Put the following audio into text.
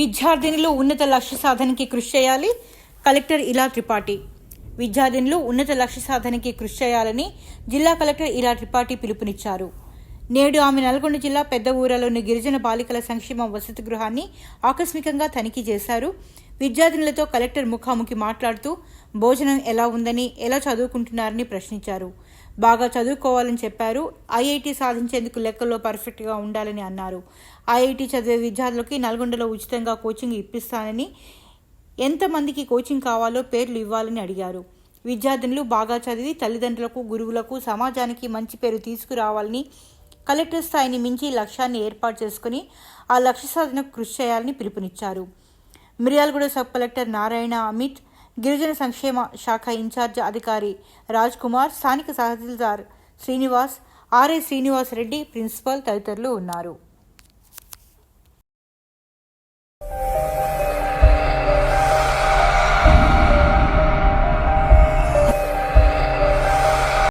విద్యార్థినులు ఉన్నత లక్ష్య సాధనకి కృషి చేయాలి. కలెక్టర్ ఇలా త్రిపాఠి విద్యార్థినులు ఉన్నత లక్ష్య సాధనకి కృషి చేయాలని జిల్లా కలెక్టర్ ఇలా త్రిపాఠి పిలుపునిచ్చారు. నేడు ఆమె నల్గొండ జిల్లా పెద్ద ఊరలోని గిరిజన బాలికల సంక్షేమ వసతి గృహాన్ని ఆకస్మికంగా తనిఖీ చేశారు. విద్యార్థినులతో కలెక్టర్ ముఖాముఖి మాట్లాడుతూ భోజనం ఎలా ఉందని ఎలా చదువుకుంటున్నారని ప్రశ్నించారు. బాగా చదువుకోవాలని చెప్పారు. ఐఐటి సాధించేందుకు లెక్కల్లో పర్ఫెక్ట్గా ఉండాలని అన్నారు. ఐఐటి చదివే విద్యార్థులకి నల్గొండలో ఉచితంగా కోచింగ్ ఇప్పిస్తానని ఎంతమందికి కోచింగ్ కావాలో పేర్లు ఇవ్వాలని అడిగారు. విద్యార్థినులు బాగా చదివి తల్లిదండ్రులకు గురువులకు సమాజానికి మంచి పేరు తీసుకురావాలని కలెక్టర్ స్థాయిని మించి లక్ష్యాన్ని ఏర్పాటు చేసుకుని ఆ లక్ష్య సాధనకు కృషి చేయాలని పిలుపునిచ్చారు. మిర్యాలగూడ సబ్ కలెక్టర్ నారాయణ అమిత్ గిరిజన సంక్షేమ శాఖ ఇన్ఛార్జ్ అధికారి రాజ్ కుమార్ స్థానిక తహసీల్దార్ శ్రీనివాస్ ఆర్ఏ శ్రీనివాస్ రెడ్డి ప్రిన్సిపల్ తదితరులు ఉన్నారు.